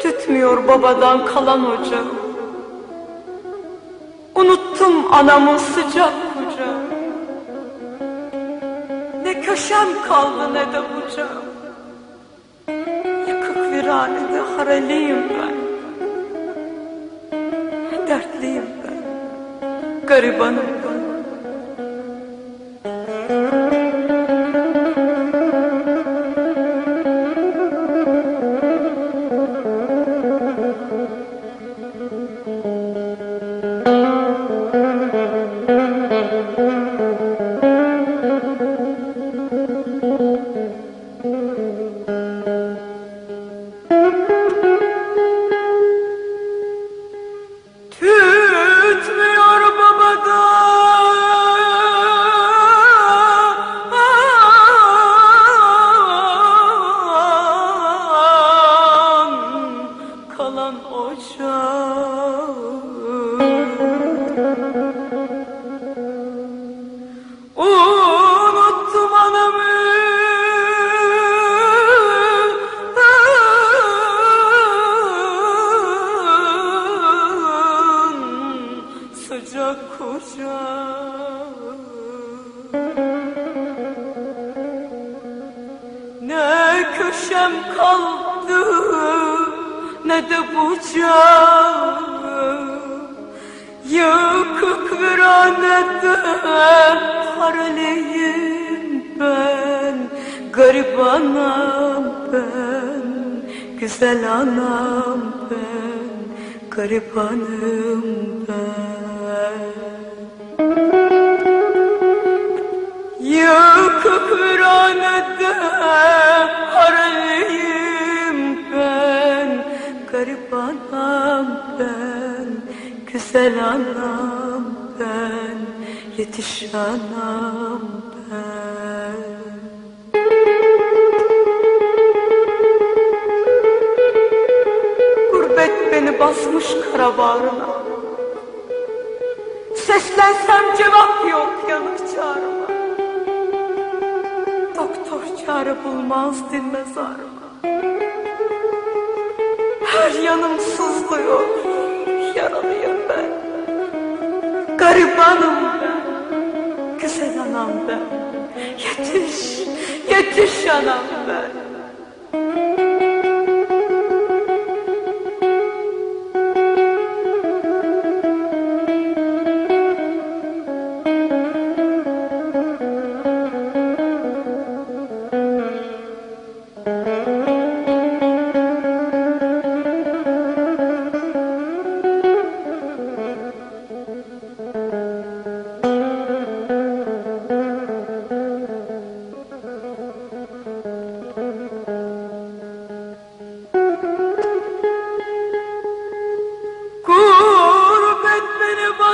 Tütmüyor babadan kalan ocağım Unuttum anamın sıcak kucağı. Ne köşem kaldı ne de bucağım Yıkık viranede hareliyim ben. Dertliyim ben. Garibanım köşem kaldı ne de bucağı. Yıkık viranede hareliyim ben Garip anam ben Güzel anam ben Garip hanım ben Güzel anam ben Yetiş anam ben. Gurbet beni basmış kara bağrına Seslensem cevap yok yanık çağrıma. Doktor çare bulmaz dinmez ağrıma Her yanım sızlıyor Garibanım ben. Güzel anam ben Yetiş, yetiş anam ben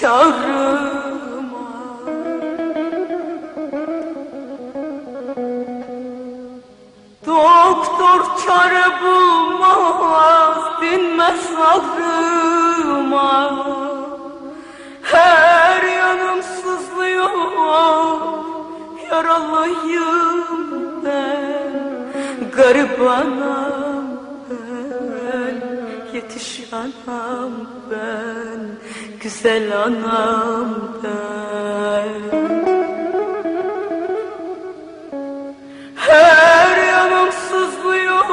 çağrıma Doktor çare bulmaz dinmez ağrıma Her yanım sızlıyor yaralıyım ben ben Yetiş anam ben Güzel anam ben. Her yanım sızlıyor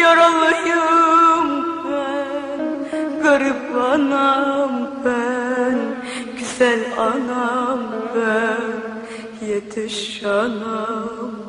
Yaralıyım ben. Garip anam ben Güzel anam ben Yetiş anam